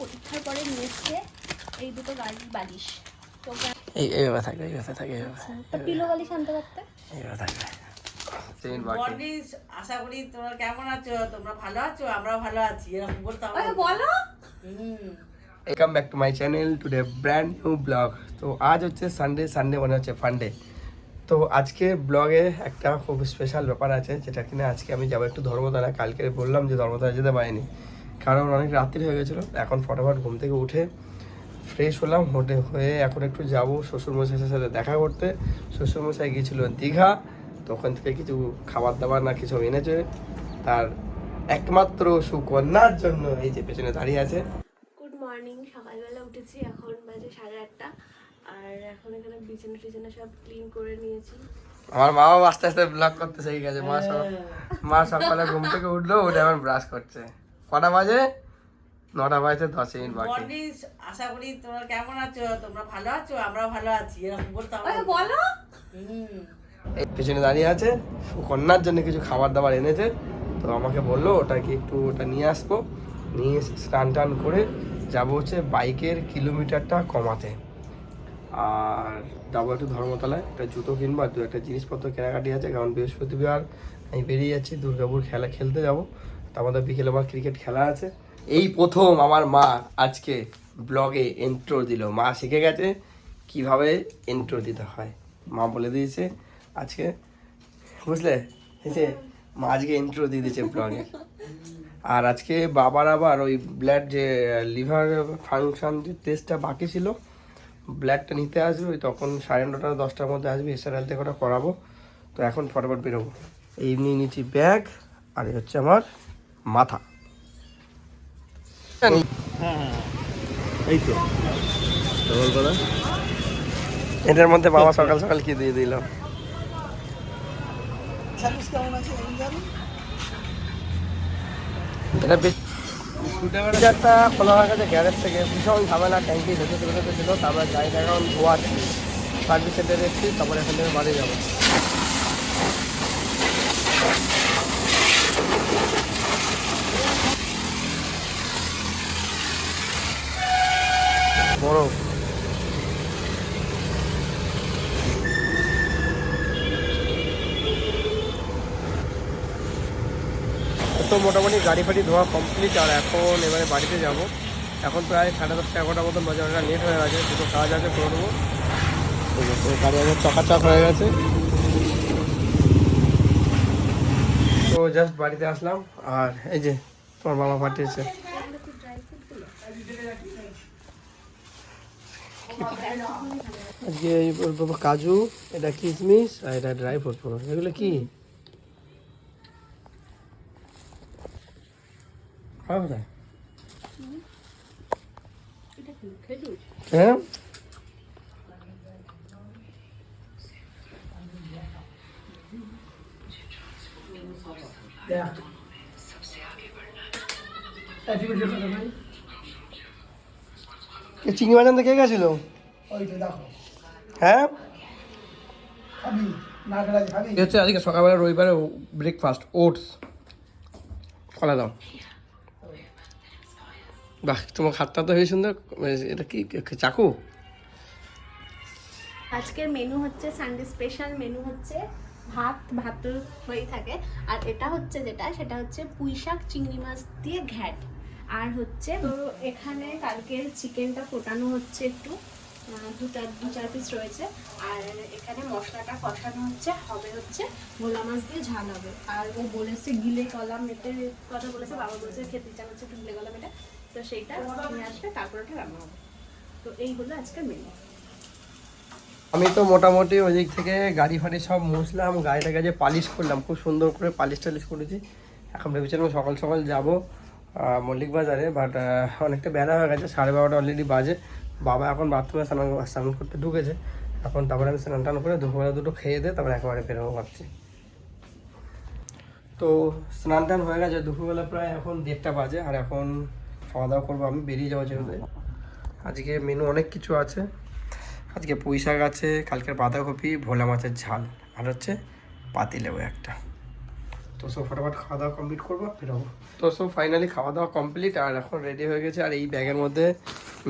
পরীক্ষার পরে নিয়ে এসছে এই দুটো গাড়ির বালিশ। এই এইভাবে থাকবে এইভাবে থাকবে এইভাবে পিলো বালিশ আনতে পারতে? এইভাবে থাকবে আশা করি তোমরা কেমন আছো? তোমরা ভালো আছো? আমরাও ভালো আছি এরকম বলতে হবে। বলো। হুম। Welcome back to my channel today brand new blog তো আজ হচ্ছে সানডে সানডে মানে হচ্ছে ফান্ডে তো আজকে ব্লগে একটা খুব স্পেশাল ব্যাপার আছে যেটা কিনা আজকে আমি যাব একটু ধর্মতলা কালকে বললাম যে ধর্মতলা যেতে পারিনি। কারণ অনেক রাত্রি হয়ে গেছিল। এখন ফটাফট ঘুম থেকে উঠে ফ্রেশ হলাম হোটে হয়ে এখন একটু যাব শ্বশুরমশাইয়ের সাথে দেখা করতে। শ্বশুরমশাই গিয়েছিল দীঘা তো ওখান থেকে কিছু খাবার দাবার না কিছু এনেছে। তার একমাত্র সুকন্যার জন্য এই যে পেছনে দাঁড়িয়ে আছে। গুড মর্নিং সকালবেলা উঠেছি এখন বাজে সাড়ে আটটা। আর এখন এখানে বিছানা টিছানা সব ক্লিন করে নিয়েছি। আমার মাও আস্তে আস্তে ব্লগ করতে শিখে গেছে। মা সব মা সকালে ঘুম থেকে উঠল উঠে এখন ব্রাশ করছে। কটা বাজে? নটা বাজে দশ মিনিট বাকি। আশা করি তোমরা কেমন আছো? তোমরা ভালো আছো? আমরাও ভালো আছি এরকম বলতে বলো। পেছনে দাঁড়িয়ে আছে কন্যার জন্য কিছু খাবার দাবার এনেছে। তো আমাকে বলল ওটা কি একটু ওটা নিয়ে আসব। নিয়ে এসে স্নান টান করে যাব হচ্ছে বাইকের কিলোমিটারটা কমাতে। আর যাব একটু ধর্মতলায় একটা জুতো কিনবো দু একটা জিনিসপত্র কেনাকাটি আছে। কারণ বৃহস্পতিবার আমি বেরিয়ে যাচ্ছি দুর্গাপুর খেলা খেলতে যাব। তো আমাদের বিকেলে আবার ক্রিকেট খেলা আছে। এই প্রথম আমার মা আজকে ব্লগে এন্ট্রো দিল। মা শিখে গেছে কীভাবে এন্ট্রো দিতে হয়। মা বলে দিয়েছে আজকে, বুঝলে? যে মা আজকে ইন্ট্রো দিয়ে দিয়েছে ব্লগে আর আজকে বাবার আবার ওই ব্লাড যে লিভার ফাংশন যে টেস্টটা বাকি ছিল ব্লাডটা নিতে আসবে ওই তখন সাড়ে নটা, দশটার মধ্যে আসবে এসআরএল থেকে ওটা করাবো। তো এখন ফটাফট বেরোবো। এই নিয়ে নিচ্ছি ব্যাগ আর হচ্ছে আমার মাথা। এই তো। এটার মধ্যে বাবা সকাল সকাল কি দিয়ে দিল? এটা বেশ একটা খোলা হয়ে গেছে গ্যারেজ থেকে। ভীষণ ঝামেলা ট্যাঙ্কি ছিল তারপরে গাড়িটা এখন ধোয়াচ্ছি সার্ভিস সেন্টারে এসেছি তারপরে এখান থেকে বাড়ি যাব বড় তো মোটামুটি গাড়ি ফাড়ি ধোয়া কমপ্লিট আর এখন এবারে বাড়িতে যাব এখন প্রায় সাড়ে দশটা এগারোটার মতন বাজে অনেকটা লেট হয়ে গেছে দুটো কাজ আছে করে আগে চকাচক হয়ে গেছে তো জাস্ট বাড়িতে আসলাম আর এই যে তোমার বাবা পাঠিয়েছে কাজু এটা কিশমিশ আর এটা ড্রাই ফ্রুট এগুলো কি খাওয়া কোথায় হ্যাঁ? চিংড়ি মাছ আনতে কে গেছিল হ্যাঁ? হচ্ছে আজকে সকালবেলা রবিবারে ব্রেকফাস্ট ওটস কলা দাও। বাহ, তোমার হাতটা তো হেবি সুন্দর। এটা কি, চাকু? আজকের মেনু হচ্ছে সানডে স্পেশাল মেনু হচ্ছে ভাত ভাত তো হয়েই থাকে। আর এটা হচ্ছে যেটা, সেটা হচ্ছে পুঁই শাক চিংড়ি মাছ দিয়ে ঘ্যাট। আর হচ্ছে তো এখানে কালকে চিকেনটা ফোটানো হচ্ছে একটু। দু চার দু চার পিস রয়েছে। আর এখানে মশলাটা কষানো হচ্ছে। হবে হচ্ছে ভোলা মাছ দিয়ে ঝাল হবে। আর ও বলেছে গিলে কলা মেটের কথা বলেছে, বাবা বলেছে খেতে ইচ্ছা হচ্ছে একটু গিলে কলা মেটে। তো সেইটা নিয়ে আসবে, তারপর রান্না হবে। তো এই হলো আজকের মেনু আমি তো মোটামুটি ওই দিক থেকে গাড়ি ফাড়ি সব মুছলাম গাড়িটাকে যে পালিশ করলাম, খুব সুন্দর করে পালিশ টালিশ করেছি। এখন ভেবেছিলাম সকাল সকাল যাব মল্লিক বাজারে বাট অনেকটা বেলা হয়ে গেছে, সাড়ে বারোটা অলরেডি বাজে। বাবা এখন বাথরুমে স্নান স্নান করতে ঢুকেছে। এখন তারপরে আমি স্নান টান করে দুপুরবেলা দুটো খেয়ে দিয়ে তারপরে একেবারে বেরোবো ভাবছি। তো স্নান টান হয়ে গেছে, দুপুরবেলা প্রায় এখন দেড়টা বাজে, আর এখন খাওয়া দাওয়া করব আমি, বেরিয়ে যাওয়া যেহেতু। আজকে মেনু অনেক কিছু আছে। আজকে পুঁই শাক আছে, কালকের বাঁধাকপি, ভোলা মাছের ঝাল, আর হচ্ছে পাতিলেবু একটা। তো সব ফটাফট খাওয়া দাওয়া কমপ্লিট করব, বেরোবো। তো সব ফাইনালি খাওয়া দাওয়া কমপ্লিট আর এখন রেডি হয়ে গেছে, আর এই ব্যাগের মধ্যে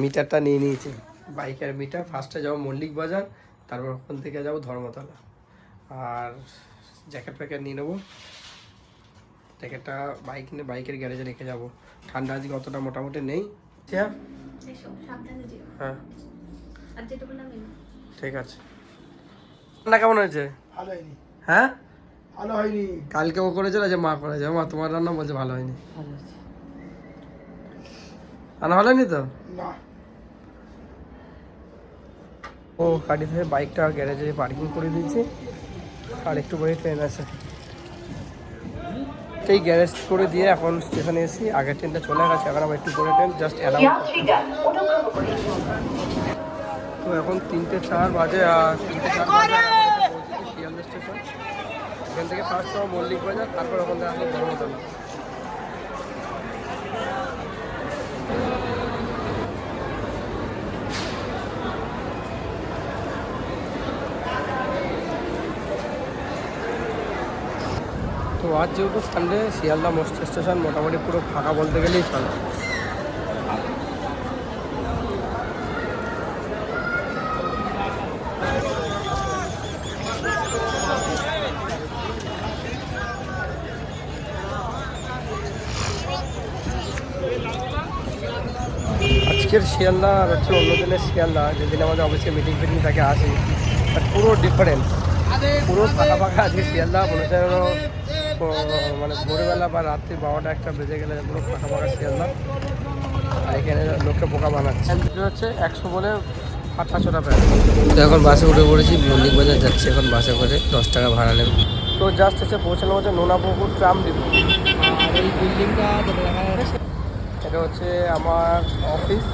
মিটারটা নিয়ে নিয়েছি। বাইকের মিটার ফার্স্টে যাব মল্লিক বাজার, তারপর ওখান থেকে যাব ধর্মতলা। আর জ্যাকেট প্যাকেট নিয়ে নেব। জ্যাকেটটা বাইক নিয়ে বাইকের গ্যারেজে রেখে যাব। ঠান্ডা আজকে অতটা মোটামুটি নেই। হ্যাঁ। হ্যাঁ না মেনু ঠিক আছে। রান্না কেমন হয়েছে? ভালো হয়নি। হ্যাঁ? ভালো হয়নি। কালকে ও করেছিল যে মা করেছে। মা তোমার রান্না বলছে ভালো হয়নি। রান্না ভালো হয়নি তো? না। ও গাড়ি থেকে বাইকটা গ্যারেজে পার্কিং করে দিয়েছি। আর একটু পরে ট্রেন আছে। সেই গ্যারেজ করে দিয়ে এখন স্টেশনে এসেছি। আগের ট্রেনটা চলে গেছে এখন আবার একটু পরে ট্রেন জাস্ট অ্যালাউন্স তো এখন তিনটে চার বাজে আর তিনটে চার বাজে এসে শিয়ালদা স্টেশন। এখান থেকে ফার্স্ট যাব মল্লিক বাজার তারপর ওখান থেকে আসলে ধর্মতলা আজ যেহেতু সানডে শিয়ালদা মোস্ট স্টেশন মোটামুটি পুরো ফাঁকা বলতে গেলেই চলে। আজকের শিয়ালদা আর হচ্ছে অন্য দিনের শিয়ালদা, যেদিন আমাদের অফিসে মিটিং ফিটিং থাকে, আসি পুরো ডিফারেন্স পুরো ফাঁকা ফাঁকা আজকে শিয়ালদা, মনে হচ্ছে মানে ভোরবেলা বা রাত্রি বারোটা একটা বেজে গেলে পুরো ফাঁকা ফাঁকা শিয়ালদা আর এখানে লোককে বোকা বানাচ্ছে। হচ্ছে একশো বলে তো এখন বাসে উঠে পড়েছি মল্লিক বাজার যাচ্ছি এখন বাসে করে, দশ টাকা ভাড়া নেবে। তো জাস্ট এসে পৌঁছানো হচ্ছে নোনাপুকুর ট্রাম ডিপো। আর এই বিল্ডিংটা এটা হচ্ছে আমার অফিস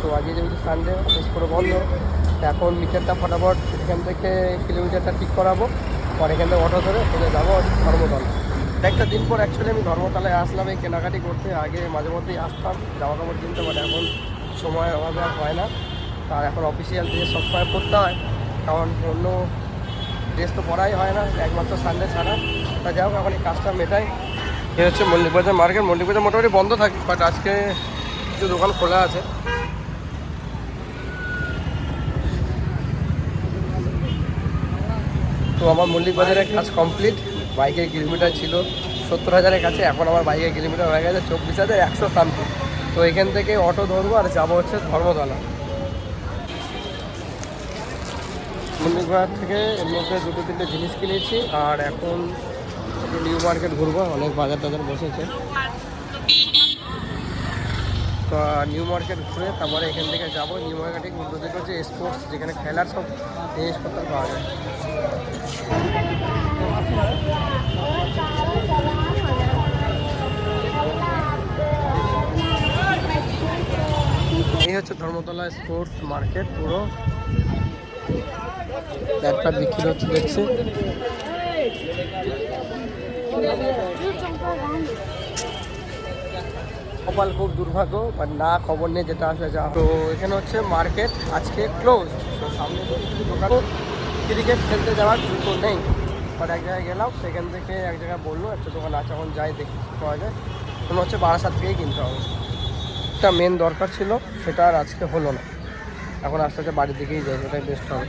তো আজকে যেহেতু সানডে অফিস পুরো বন্ধ। এখন মিটারটা ফটাফট এখান থেকে কিলোমিটারটা ঠিক করাবো। পরে এখান থেকে অটো ধরে সোজা যাব ধর্মতলা। একটা দিন পর অ্যাকচুয়ালি আমি ধর্মতলায় আসলাম, এই কেনাকাটি করতে। আগে মাঝে মধ্যেই আসতাম জামা কাপড় কিনতে পারে। এখন সময় অভাবে হয় না। আর এখন অফিসিয়াল দিয়ে সবসময় পড়তে হয়। কারণ অন্য ড্রেস তো পরাই হয় না, একমাত্র সানডে ছাড়া। তা যাই হোক, এখন এই কাজটা মেটাই। এ হচ্ছে মল্লিক বাজার মার্কেট। মল্লিক বাজার মোটামুটি বন্ধ থাকে বাট আজকে কিছু দোকান খোলা আছে। তো আমার মল্লিক বাজারের কাজ কমপ্লিট বাইকের কিলোমিটার ছিল সত্তর হাজারের কাছে, এখন আমার বাইকের কিলোমিটার হয়ে গেছে চব্বিশ হাজার একশো সামথিং তো এখান থেকে অটো ধরবো আর যাব হচ্ছে ধর্মতলা। বাজার থেকে এর মধ্যে দুটো তিনটে জিনিস কিনেছি, আর এখন একটু নিউ মার্কেট ঘুরবো, অনেক বাজার টাজার বসেছে। তো নিউ মার্কেট ঘুরে তারপরে এখান থেকে যাব। নিউ মার্কেটে উল্টো দিকে হচ্ছে স্পোর্টস যেখানে খেলার সব জিনিসপত্র পাওয়া যায়। এই হচ্ছে ধর্মতলা স্পোর্টস মার্কেট পুরো। প্যাট বিক্রি হচ্ছে, দেখছি। কপাল খুব দুর্ভাগ্য বাট না খবর নেই যেটা আসলে যা তো এখানে হচ্ছে মার্কেট আজকে ক্লোজ তো সামনে দোকান ক্রিকেট খেলতে যাওয়ার জুতো নেই। বাট এক জায়গায় গেলাম, সেখান থেকে এক জায়গায় বলল, একটা দোকান আছে, এখন যাই দেখি পাওয়া যায়। মনে হচ্ছে বারাসাত থেকেই কিনতে হবে। একটা মেন দরকার ছিল, সেটা আর আজকে হলো না। এখন আস্তে আস্তে বাড়ির দিকেই যাই, ওটাই বেস্ট হবে।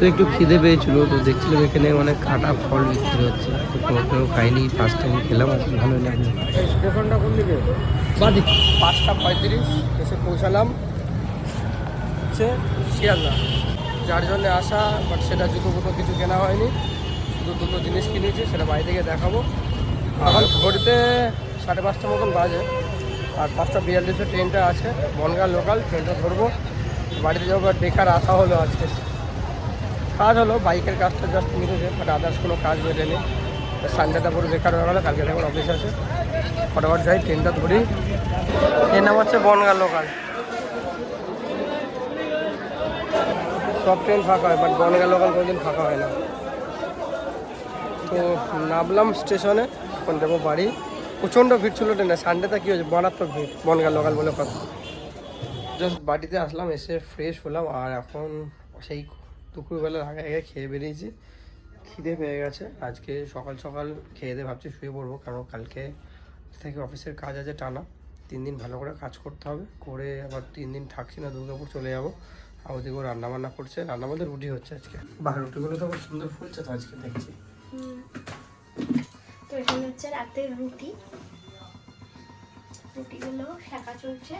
তো একটু খিদে পেয়েছিল তো দেখছিলাম এখানে অনেক খাটা ফল বিক্রি হচ্ছে। তো কোনো খাইনি ফার্স্ট টাইম খেলাম আর ভালো লাগল স্টেশনটা কোন দিকে? বাদিক। পাঁচটা পঁয়ত্রিশ এসে পৌঁছালাম। হচ্ছে শিয়ালদা। যার জন্য আসা বাট সেটা জুতো ফুটো কিছু কেনা হয়নি। শুধু দুটো জিনিস কিনেছি সেটা বাড়ি থেকে দেখাবো। এখন ঘড়িতে সাড়ে পাঁচটা মতন বাজে। আর পাঁচটা বিয়াল্লিশে ট্রেনটা আছে বনগাঁ লোকাল ট্রেনটা ধরবো। বাড়িতে যাব বেকার আসা হলো আজকে। কাজ হলো বাইকের কাজটা জাস্ট মিটেছে বাট আদার্স কোনো কাজ মেটেনি সানডেটা পুরো বেকার হয়ে গেলো কালকে দেখুন অফিস আছে। ফটাফট যাই ট্রেনটা ধরি। এর নাম হচ্ছে বনগা লোকাল সব ট্রেন ফাঁকা হয় বাট বনগা লোকাল কোনোদিন ফাঁকা হয় না। তো নামলাম স্টেশনে এখন যাব বাড়ি। প্রচণ্ড ভিড় ছিল ট্রেনে সানডেতে কী হয়েছে মারাত্মক ভিড় বনগা লোকাল বলে কথা। জাস্ট বাড়িতে আসলাম এসে ফ্রেশ হলাম আর এখন সেই দুপুরবেলার আগে আগে খেয়ে বেরিয়েছি। খিদে পেয়ে গেছে। আজকে সকাল সকাল খেয়ে দিয়ে ভাবছি শুয়ে পড়ব, কারণ কালকে থেকে অফিসের কাজ আছে টানা। তিন দিন ভালো করে কাজ করতে হবে। করে আবার তিন দিন থাকছি না, দুর্গাপুর চলে যাব। আর ওদিকেও রান্না বান্না করছে। রান্না বলতে রুটি হচ্ছে আজকে। বাহ, রুটিগুলো তো খুব সুন্দর ফুলছে তো আজকে দেখছি। রাতের রুটি। রুটিগুলো শাঁকা চলছে।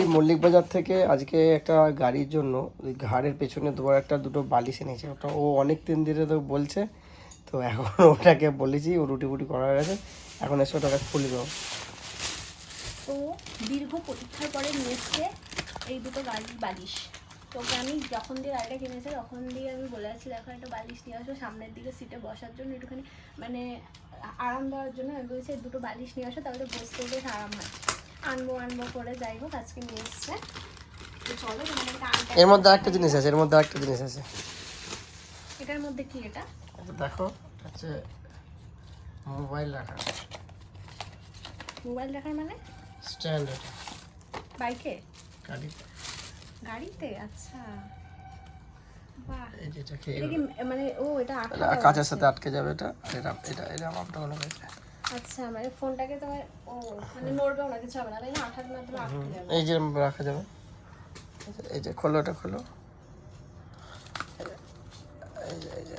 এই মল্লিক বাজার থেকে আজকে একটা গাড়ির জন্য, ওই ঘাড়ের পেছনে দুবার একটা দুটো বালিশ এনেছে। ওটা ও অনেক দিন ধরে তো বলছে, তো এখন ওটাকে বলেছি, ও রুটি ফুটি করা হয়ে গেছে, এখন এসে ওটাকে খুলে দেবো। তো দীর্ঘ পরীক্ষার পরে নিয়ে এসছে এই দুটো গাড়ির বালিশ। তোকে আমি যখন দিয়ে গাড়িটা কিনেছে, তখন দিয়ে আমি বলে আছি, দেখো একটা বালিশ নিয়ে আসো, সামনের দিকে সিটে বসার জন্য একটুখানি মানে আরাম দেওয়ার জন্য। আমি বলেছি দুটো বালিশ নিয়ে আসো, তাহলে বসতে বেশ আরাম হয়। আনব আনব করে যাই হোক আজকে নিয়ে এসছে। এর মধ্যে একটা জিনিস আছে এর মধ্যে একটা জিনিস আছে। এটার মধ্যে কি এটা? দেখো হচ্ছে মোবাইল রাখা মোবাইল দেখার মানে? স্ট্যান্ড এটা। বাইকে? গাড়িতে। গাড়িতে? আচ্ছা। বাহ। এই যে এটা কি? মানে ও এটা কাঁচের সাথে আটকে যাবে এটা এটা এটা এটা আপটা মনে হয়েছে। আচ্ছা মানে ফোনটাকে তোমার ও মানে নড়বেও না কিছু হবে না তাই না? আঠার আটকে যাবে। এই যে রাখা যাবে। এই যে- খোলো এটা খোলো। এই যে এই যে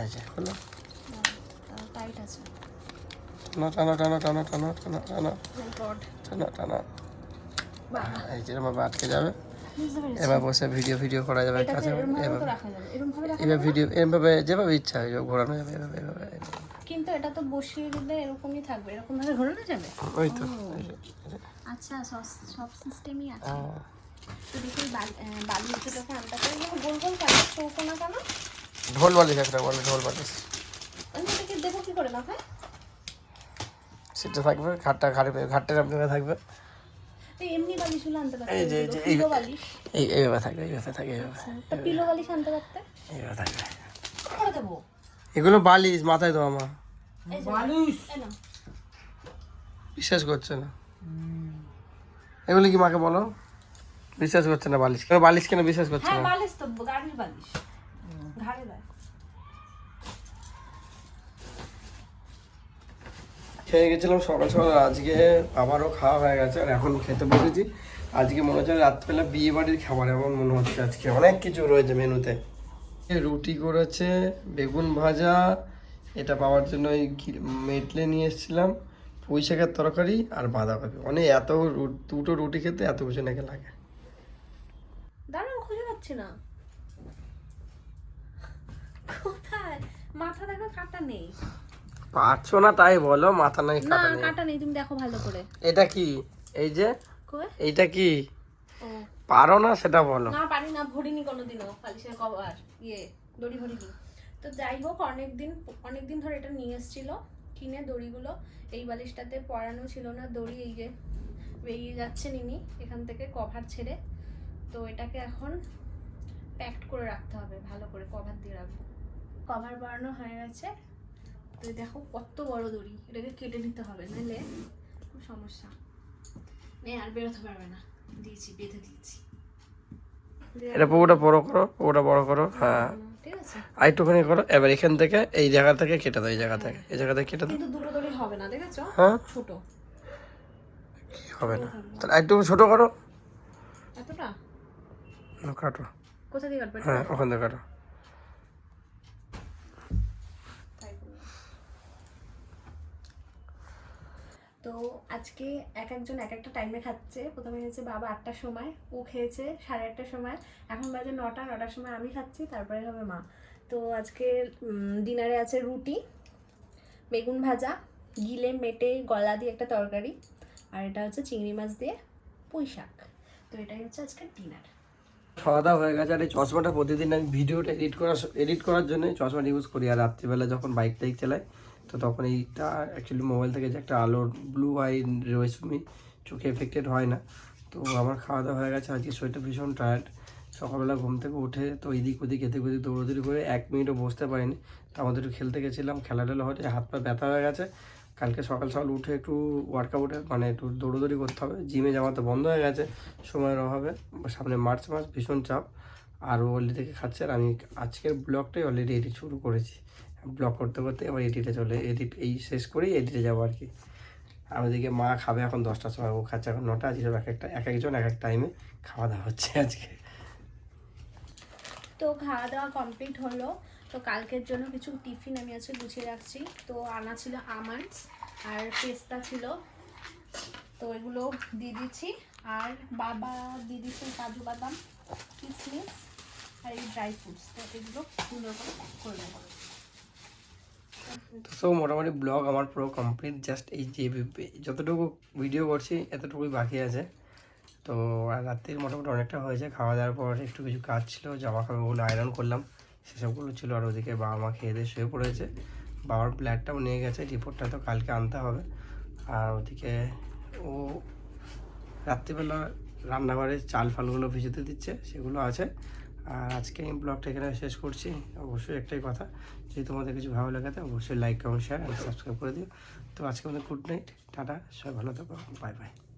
এই যে খোলো। টাইট আছে। টানো টানো টানো টানো টানো টানো টানো। এই যে এরকম আটকে যাবে। এবার বসে ভিডিও ভিডিও করা যাবে কাছে এবার ভিডিও এভাবে যেভাবে ইচ্ছা হয় ঘোরানো যাবে এভাবে এভাবে। কিন্তু এটা তো বসিয়ে দিলে এরকমই থাকবে। এরকম ভাবে ঘোরানো যাবে? ওই তো আচ্ছা সব সিস্টেমই আছে। আহ, তো দেখি বালির দুটোকে পারি গোল গোল কেন চৌকো না কেন? ঢোল বালিশ একটা বলে ঢোল বালিশ। আমি এটাকে দেবো কি করে মাথায়? সেটা থাকবে ঘাটটা ঘাড়ে ঘাটটা আপনার থাকবে। তো এমনি বালিশগুলো আনতে পারতে এই যে, এই যে, এই- পিলো বালিশ। এই এইভাবে থাকবে এইভাবে থাকবে এইভাবে পিলো বালিশ আনতে পারতে? এইভাবে থাকবে। করে দেবো? এগুলো বালিশ মাথায় দেওয়া মা বিশ্বাস করছে না। এগুলো কি মাকে বলো? বিশ্বাস করছে না বালিশ। কেন বালিশ কেন বিশ্বাস করছে হ্যাঁ না? বালিশ তো গাড়ির বালিশ। ঘাড়ে দেয় খেয়ে গেছিলাম সকাল সকাল আজকে আবারও খাওয়া হয়ে গেছে আর এখন খেতে বসেছি। আজকে মনে হচ্ছে রাত্রেবেলা বিয়ে বাড়ির খাবার এমন মনে হচ্ছে আজকে। অনেক কিছু রয়েছে মেনুতে। রুটি করেছে বেগুন ভাজা এটা পাওয়ার জন্য ওই মেটলে নিয়ে এসেছিলাম পুঁই শাকের তরকারি আর বাঁধাকপি। মানে এত দুটো রুটি খেতে এত কিছু নাকি লাগে। দাঁড়ান খুঁজে পাচ্ছি না। কোথায়? মাথা দেখো কাটা নেই। পারছ না তাই বলো মাথা নাই কাটা নেই। কাটা নেই তুমি দেখো ভালো করে। এটা কি? এই যে? এইটা কি? পারো না সেটা বলো। না পারি না ভরিনি কোনোদিনও বালিশের কভার ইয়ে দড়ি ভরিনি। তো যাই হোক অনেকদিন অনেকদিন ধরে এটা নিয়ে এসেছিল কিনে দড়িগুলো। এই বালিশটাতে পরানো ছিল না দড়ি এই যে বেরিয়ে যাচ্ছে নিনি এখান থেকে কভার ছেড়ে। তো এটাকে এখন প্যাকড করে রাখতে হবে ভালো করে কভার দিয়ে রাখব। কভার বাড়ানো হয়ে গেছে। তো দেখো কত বড় দড়ি এটাকে কেটে নিতে হবে নাহলে খুব সমস্যা। নেই আর বেরোতে পারবে না। দিয়েছি বেঁধে দিয়েছি। এটা পুকুরটা বড় করো পুকুরটা বড় করো হ্যাঁ। আর একটুখানি করো এবার এখান থেকে এই জায়গা থেকে কেটে দাও এই জায়গা থেকে এই জায়গা থেকে কেটে দাও। দুটো দড়ি হবে না দেখেছ? হ্যাঁ। ছোট। হবে না। তাহলে একটু ছোট করো। এতটা? কাটো। কোথা দিয়ে কাটবে? হ্যাঁ ওখান থেকে কাটো তাই করলাম। তো আজকে এক একজন এক একটা টাইমে খাচ্ছে। প্রথমে হচ্ছে বাবা আটটার সময়, ও খেয়েছে সাড়ে আটটার সময়। এখন বাজে নটা, নটার সময় আমি খাচ্ছি, তারপরে হবে মা। তো আজকে ডিনারে আছে রুটি, বেগুন ভাজা, গিলে মেটে গলা দিয়ে একটা তরকারি, আর এটা হচ্ছে চিংড়ি মাছ দিয়ে পুঁই শাক। তো এটাই হচ্ছে আজকে ডিনার খাওয়া দাওয়া হয়ে গেছে আর এই চশমাটা প্রতিদিন আমি ভিডিওটা এডিট করার এডিট করার জন্য চশমাটা ইউজ করি। আর রাত্রিবেলা যখন বাইক টাইক চালাই তো তখন এইটা অ্যাকচুয়ালি মোবাইল থেকে যে একটা আলোর ব্লু আই রশ্মি চোখে এফেক্টেড হয় না। তো আমার খাওয়া দাওয়া হয়ে গেছে, আজকে শরীরটা ভীষণ টায়ার্ড সকালবেলা ঘুম থেকে উঠে তো এদিক ওদিক এদিক ওদিক দৌড়োদৌড়ি করে এক মিনিটও বসতে পারিনি। তো আমাদের একটু খেলতে গেছিলাম খেলা টেলা হচ্ছে, হাত পা ব্যথা হয়ে গেছে। কালকে সকাল সকাল উঠে একটু ওয়ার্কআউটে মানে একটু দৌড়োদৌড়ি করতে হবে। জিমে যাওয়া তো বন্ধ হয়ে গেছে, সময়ের অভাবে। সামনে মার্চ মাস, ভীষণ চাপ। আর ও অলরেডি থেকে খাচ্ছে। আর আমি আজকের ব্লগটাই অলরেডি এডিট শুরু করেছি। ব্লগ করতে করতে এবার এডিটে চলে এডিট এই শেষ করেই এডিটে যাব আর কি। আর ওদিকে মা খাবে এখন দশটার সময়, ও খাচ্ছে এখন নটা, আজকে এক একটা, এক একজন এক এক টাইমে খাওয়া দাওয়া হচ্ছে আজকে। তো খাওয়া দাওয়া কমপ্লিট হলো। তো কালকের জন্য কিছু টিফিন আমি আজকে গুছিয়ে রাখছি। তো আনা ছিল আমন্ডস আর পেস্তা ছিল। তো এগুলো দিয়ে দিচ্ছি। আর বাবা দিয়ে দিচ্ছে কাজু বাদাম কিশমিশ আর এই ড্রাই ফ্রুটস তো এগুলো সুন্দর করে করে নেব। তো সব মোটামুটি ব্লগ আমার পুরো কমপ্লিট জাস্ট এই যে যতটুকু ভিডিও করছি, এতটুকুই বাকি আছে। তো আর রাত্রির মোটামুটি অনেকটা হয়েছে খাওয়া দাওয়ার পর একটু কিছু কাজ ছিল জামা কাপড়গুলো আয়রন করলাম, সেসবগুলো ছিল আর ওদিকে বাবা মা খেয়ে দিয়ে শুয়ে পড়েছে। বাবার ব্ল্যাডটাও নিয়ে গেছে রিপোর্টটা তো কালকে আনতে হবে। আর ওদিকে ও রাত্রিবেলা রান্নাঘরে চাল ফালগুলো ভিজোতে দিচ্ছে, সেগুলো আছে। আর আজকে আমি ব্লগটা এখানে শেষ করছি। অবশ্যই একটাই কথা, যদি তোমাদের কিছু ভালো লাগে অবশ্যই লাইক কমেন্ট শেয়ার সাবস্ক্রাইব করে দিও। তো আজকে আমাদের গুড নাইট টাটা, সবাই ভালো থাকো বাই বাই